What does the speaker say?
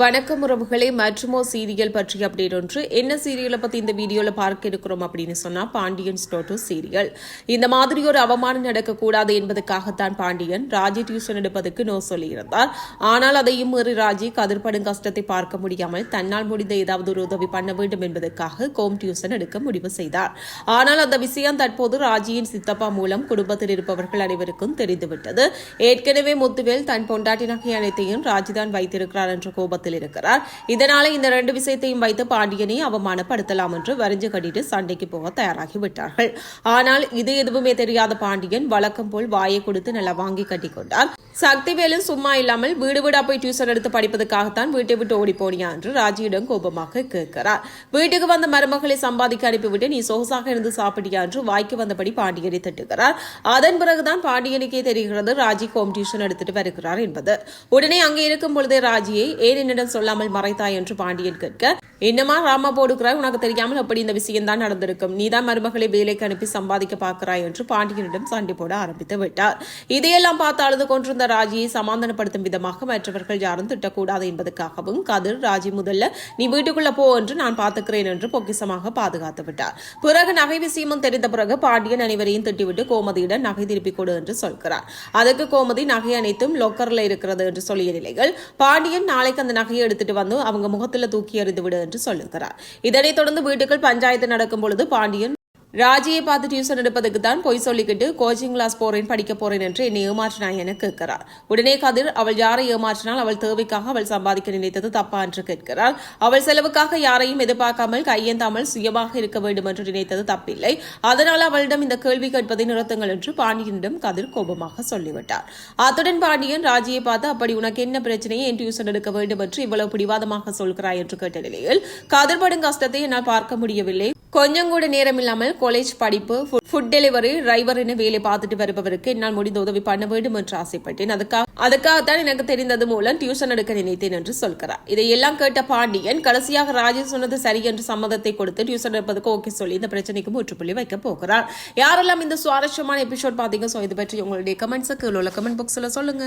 வணக்கம் உறவுகளே மற்றுமோ சீரியல் பற்றி அப்டேட் ஒன்று. என்ன சீரியலை பற்றி இந்த வீடியோவில் பார்க்க இருக்கிறோம் அப்படின்னு சொன்னா பாண்டியன் ஸ்டோட்டோ சீரியல். இந்த மாதிரி ஒரு அவமானம் நடக்கக்கூடாது என்பதற்காகத்தான் பாண்டியன் ராஜி டியூஷன் எடுப்பதற்கு நோ சொல்லியிருந்தார். ஆனால் அதையும் மீறி ராஜி கதிர்படும் கஷ்டத்தை பார்க்க முடியாமல் தன்னால் முடிந்த ஏதாவது ஒரு உதவி பண்ண வேண்டும் என்பதற்காக கோம் டியூஷன் எடுக்க முடிவு செய்தார். ஆனால் அந்த விஷயம் தற்போது ராஜியின் சித்தப்பா மூலம் குடும்பத்தில் இருப்பவர்கள் அனைவருக்கும் தெரிந்துவிட்டது. ஏற்கனவே முத்துவேல் தன் பொண்டாட்டி நகை அனைத்தையும் ராஜிதான் வைத்திருக்கிறார் என்ற கோபத்தை கோபத்தில் இருக்கிறார். இதனால இந்த ரெண்டு விஷயத்தையும் வைத்து பாண்டியனை அவமானப்படுத்தலாம் என்று வரிஞ்சு கட்டிட்டு சண்டைக்கு போக தயாராகி விட்டார்கள். ஆனால் இது எதுவுமே தெரியாத பாண்டியன் வழக்கம் போல் வாயை கொடுத்து நல்லா வாங்கி கட்டிக்கொண்டார் சக்திவேலன் சும்மா இல்லாமல் வீடு வீடா போய் டியூஷன் எடுத்து படிப்பதற்காகத்தான் வீட்டை விட்டு ஓடி போனியா என்று ராஜியிடம் கோபமாக கேட்கிறார். வீட்டுக்கு வந்த மருமகளை சம்பாதிக்க அனுப்பிவிட்டு நீ சொகுசாக இருந்து சாப்பிட்டியா? என்று வாய்க்கு வந்தபடி பாண்டியனை திட்டுகிறார். அதன் பிறகுதான் பாண்டியனுக்கே தெரிகிறது ராஜி ஹோம் டியூஷன் எடுத்துட்டு வருகிறார் என்பது. உடனே அங்கே இருக்கும் பொழுதே ராஜியை ஏன் என்னிடம் சொல்லாமல் மறைத்தாய்? என்று பாண்டியன் கேட்க என்னமா ராமா போடுக்கிறாய் உனக்கு தெரியாமல் அப்படி இந்த விஷயம் தான் நடந்திருக்கும்? நீதான் மருமகளை வேலைக்கு அனுப்பி சம்பாதிக்க பார்க்கிறாய் என்று பாண்டியனிடம் சண்டை போட ஆரம்பித்து விட்டார். இதையெல்லாம் பார்த்து அழுது கொண்டிருந்த ராஜியை சமாதானப்படுத்தும் விதமாக மற்றவர்கள் யாரும் திட்டக்கூடாது என்பதற்காகவும் கதிர் ராஜி முதல்ல நீ வீட்டுக்குள்ள போ என்று நான் பார்த்துக்கிறேன் என்று பொக்கிசமாக பாதுகாத்து விட்டார். பிறகு நகை விஷயமும் தெரிந்த பிறகு பாண்டியன் அனைவரையும் திட்டிவிட்டு கோமதியிடம் நகை திருப்பி கொடு என்று சொல்கிறார். அதற்கு கோமதி நகை அனைத்தும் லொக்கர்ல இருக்கிறது என்று சொல்லிய நிலையில் பாண்டியன் நாளைக்கு அந்த நகையை எடுத்துட்டு வந்து அவங்க முகத்துல தூக்கி எறிந்து விடு என்று சொல்லுகிறார். இதனைத் தொடர்ந்து வீட்டுக்குள் பஞ்சாயத்து நடக்கும் பொழுது பாண்டியன் ராஜியை பார்த்து டியூஷன் எடுப்பதுக்கு தான் பொய் சொல்லிக்கிட்டு கோச்சிங் கிளாஸ் போறேன் படிக்க போறேன் என்று என்னை ஏமாற்றினாய் என கேட்கிறார். உடனே கதிர் அவள் யாரை ஏமாற்றினால் அவள் தேவைக்காக அவள் சம்பாதிக்க நினைத்தது தப்பா? என்று கேட்கிறார். அவள் செலவுக்காக யாரையும் எதிர்பார்க்காமல் கையேந்தாமல் சுயமாக இருக்க வேண்டும் என்று நினைத்தது தப்பில்லை. அதனால் அவளிடம் இந்த கேள்வி கேட்பதை நிறுத்துங்கள் என்று பாண்டியனிடம் கதிர் கோபமாக சொல்லிவிட்டார். அத்துடன் பாண்டியன் ராஜியை பார்த்து அப்படி உனக்கு என்ன பிரச்சனையை? என் டியூஷன் எடுக்க வேண்டும்? என்று இவ்வளவு பிடிவாதமாக சொல்கிறாய் என்று கேட்ட நிலையில் கதிர்படும் கஷ்டத்தை என்னால் பார்க்க முடியவில்லை. கொஞ்சம் கூட நேரம் இல்லாமல் காலேஜ் படிப்பு ஃபுட் டெலிவரி டிரைவர் என வேலை பார்த்துட்டு வருபவருக்கு என்னால் முடிந்த உதவி பண்ண வேண்டும் என்று ஆசைப்பட்டேன். அதுக்காக அதுக்காகத்தான் எனக்கு தெரிந்தது மூலம் டியூஷன் எடுக்க நினைத்தேன் என்று சொல்கிறார். இதையெல்லாம் கேட்ட பாண்டியன் கடைசியாக ராஜேஷ் சொன்னது சரி என்று சம்மதத்தை கொடுத்து டியூஷன் எடுப்பதற்கு ஓகே சொல்லி இந்த பிரச்சனைக்கு முற்றுப்புள்ளி வைக்க போகிறார். யாரெல்லாம் இந்த சுவாரஸ்யமான எபிசோட் பார்த்தீங்க? ஸோ இது பற்றி உங்களுடைய கமெண்ட்ஸுக்கு உள்ள கமெண்ட் பாக்ஸில் சொல்லுங்க.